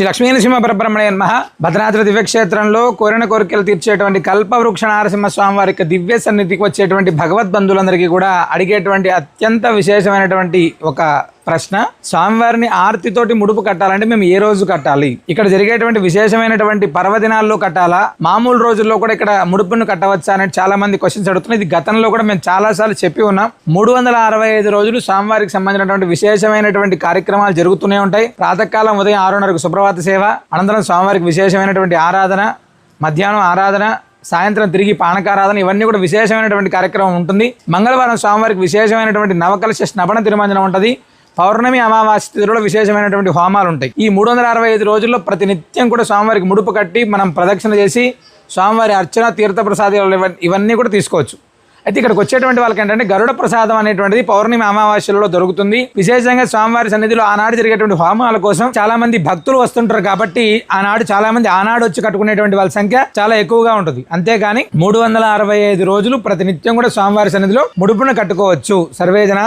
శ్రీ లక్ష్మీ నరసింహ పరబ్రహ్మణ్య నమ. భద్రాద్రి దివ్యక్షేత్రంలో కోరిన కోరికలు తీర్చేటువంటి కల్పవృక్ష నారసింహ స్వామి వారి యొక్క దివ్య సన్నిధికి వచ్చేటువంటి భగవద్ బంధువులందరికీ కూడా అడిగేటువంటి అత్యంత విశేషమైనటువంటి ఒక ప్రశ్న స్వామివారిని ఆర్తితోటి ముడుపు కట్టాలంటే మేము ఏ రోజు కట్టాలి? ఇక్కడ జరిగేటువంటి విశేషమైనటువంటి పర్వదినాల్లో కట్టాలా? మామూలు రోజుల్లో కూడా ఇక్కడ ముడుపును కట్టవచ్చా అనేది చాలా మంది క్వశ్చన్స్ అడుగుతున్నాయి ఇది గతంలో కూడా మేము చాలా సార్లు చెప్పి ఉన్నాం. మూడు వందల అరవై ఐదు రోజులు స్వామివారికి సంబంధించినటువంటి విశేషమైనటువంటి కార్యక్రమాలు జరుగుతూనే ఉంటాయి. ప్రాతకాలం ఉదయం ఆరున్నరకు సుప్రభాత సేవ అనంతరం స్వామివారికి విశేషమైనటువంటి ఆరాధన మధ్యాహ్నం ఆరాధన సాయంత్రం తిరిగి పానకారాధన ఇవన్నీ కూడా విశేషమైనటువంటి కార్యక్రమం ఉంటుంది. మంగళవారం స్వామివారికి విశేషమైనటువంటి నవకలశ స్నపన తిరుమంజనం ఉంటుంది. పౌర్ణమి అమావాస్య తిథులలో విశేషమైనటువంటి హోమాలు ఉంటాయి ఈ మూడు వందల అరవై ఐదు రోజుల్లో ప్రతి నిత్యం కూడా స్వామివారికి ముడుపు కట్టి మనం ప్రదక్షిణ చేసి స్వామివారి అర్చన తీర్థప్రసాదాలు ఇవన్నీ కూడా తీసుకోవచ్చు. అయితే ఇక్కడికి వచ్చేటువంటి వాళ్ళకి ఏంటంటే గరుడ ప్రసాదం అనేటువంటిది పౌర్ణమి అమావాస్యలో దొరుకుతుంది. విశేషంగా స్వామివారి సన్నిధిలో ఆనాడు జరిగేటువంటి హోమాల కోసం చాలా మంది భక్తులు వస్తుంటారు కాబట్టి ఆనాడు చాలా మంది ఆనాడు వచ్చి కట్టుకునేటువంటి వాళ్ళ సంఖ్య చాలా ఎక్కువగా ఉంటుంది. అంతేగాని మూడు వందల అరవై ఐదు రోజులు ప్రతినిత్యం కూడా స్వామివారి సన్నిధిలో ముడుపున కట్టుకోవచ్చు. సర్వే జన